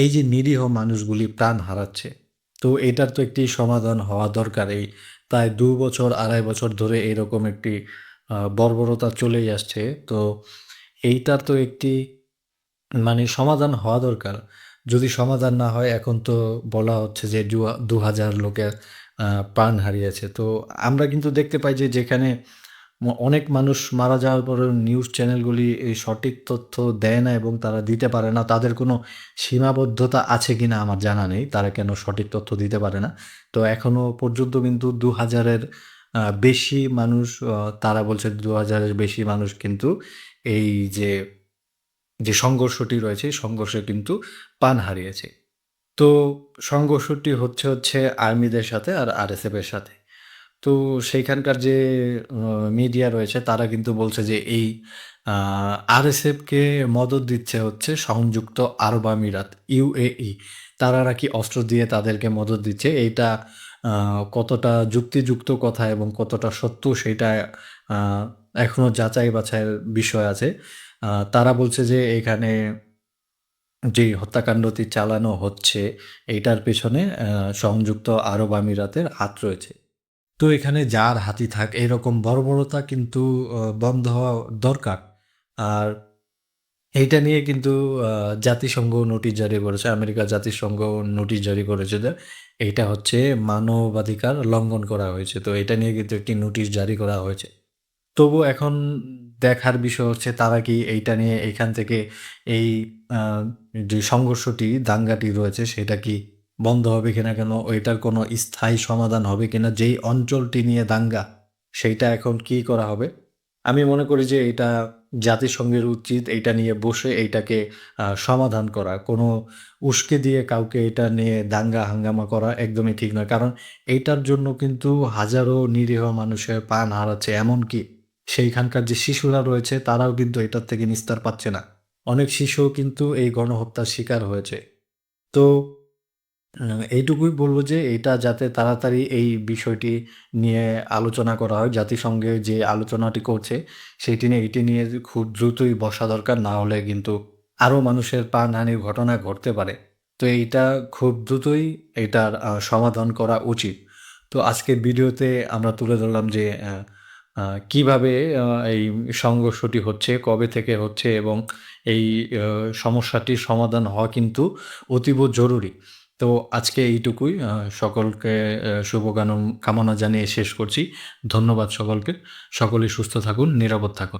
এই যে নিরীহ মানুষগুলি প্রাণ হারাচ্ছে, তো এটার তো একটি সমাধান হওয়া দরকার। এই প্রায় দু বছর, আড়াই বছর ধরে এরকম একটি বর্বরতা চলেই আসছে। তো এইটার তো একটি মানে সমাধান হওয়া দরকার। যদি সমাধান না হয়, এখন তো বলা হচ্ছে যে দু- হাজার লোকের প্রাণ হারিয়েছে। তো আমরা কিন্তু দেখতে পাই যে যেখানে অনেক মানুষ মারা যাওয়ার পরে নিউজ চ্যানেলগুলি এই সঠিক তথ্য দেয় না এবং তারা দিতে পারে না। তাদের কোনো সীমাবদ্ধতা আছে কি না আমার জানা নেই। তারা কেন সঠিক তথ্য দিতে পারে না? তো এখনও পর্যন্ত কিন্তু দু হাজারের বেশি মানুষ তারা বলছে দু হাজারের বেশি মানুষ কিন্তু এই যে যে সংঘর্ষটি রয়েছে সংঘর্ষে কিন্তু প্রাণ হারিয়েছে। তো সংঘর্ষটি হচ্ছে হচ্ছে আর্মিদের সাথে আর আরএসএফ এর সাথে। তো সেইখানকার যে মিডিয়া রয়েছে তারা কিন্তু বলছে যে এই আরএসএফকে মদত দিচ্ছে হচ্ছে সংযুক্ত আরব আমিরাত ইউএই তারা নাকি অস্ত্র দিয়ে তাদেরকে মদত দিচ্ছে। এইটা কতটা যুক্তিযুক্ত কথা এবং কতটা সত্য সেটা আহ, এখনও যাচাই বাছাইয়ের বিষয় আছে। তারা বলছে যে এখানে যে হত্যাকাণ্ডটি চালানো হচ্ছে এইটার পেছনে সংযুক্ত আরব আমিরাতের হাত রয়েছে। তো এখানে যার হাতি থাক, এরকম বর্বরতা কিন্তু বন্ধ হওয়া দরকার। আর এইটা নিয়ে কিন্তু জাতিসংঘ নোটিশ জারি করেছে, আমেরিকা জাতিসংঘ নোটিশ জারি করেছে যে এইটা হচ্ছে মানবাধিকার লঙ্ঘন করা হয়েছে। তো এটা নিয়ে কিন্তু একটি নোটিশ জারি করা হয়েছে। তবু এখন দেখার বিষয় হচ্ছে তারা কি এইটা নিয়ে এখান থেকে এই যে সংঘর্ষটি, দাঙ্গাটি রয়েছে, সেটা কি বন্ধ হবে কিনা কেন, ওইটার কোনো স্থায়ী সমাধান হবে কিনা, যেই অঞ্চলটি নিয়ে দাঙ্গা, সেইটা এখন কি করা হবে? আমি মনে করি যে এটা জাতিসংঘের উচিত এইটা নিয়ে বসে এইটাকে সমাধান করা। কোনো উস্কে দিয়ে কাউকে এটা নিয়ে দাঙ্গা হাঙ্গামা করা একদমই ঠিক নয়। কারণ এইটার জন্য কিন্তু হাজারো নিরীহ মানুষের প্রাণ হারাচ্ছে। এমনকি সেইখানকার যে শিশুরা রয়েছে, তারাও কিন্তু এটার থেকে নিস্তার পাচ্ছে না। অনেক শিশুও কিন্তু এই গণহত্যার শিকার হয়েছে। তো এইটুকুই বলব যে এটা যাতে তাড়াতাড়ি এই বিষয়টি নিয়ে আলোচনা করা হয়, জাতিসংঘে যে আলোচনাটি করছে সেইটি নিয়ে, এটি নিয়ে খুব দ্রুতই বসা দরকার, না হলে কিন্তু আরও মানুষের প্রাণহানির ঘটনা ঘটতে পারে। তো এইটা খুব দ্রুতই এটার সমাধান করা উচিত। তো আজকের ভিডিওতে আমরা তুলে ধরলাম যে কীভাবে এই সংঘর্ষটি হচ্ছে, কবে থেকে হচ্ছে এবং এই সমস্যাটির সমাধান হওয়া কিন্তু অতীব জরুরি। তো আজকে এইটুকুই। সকলকে শুভকামনা কামনা জানিয়ে শেষ করছি। ধন্যবাদ সকলকে। সকলেই সুস্থ থাকুন, নিরাপদ থাকুন।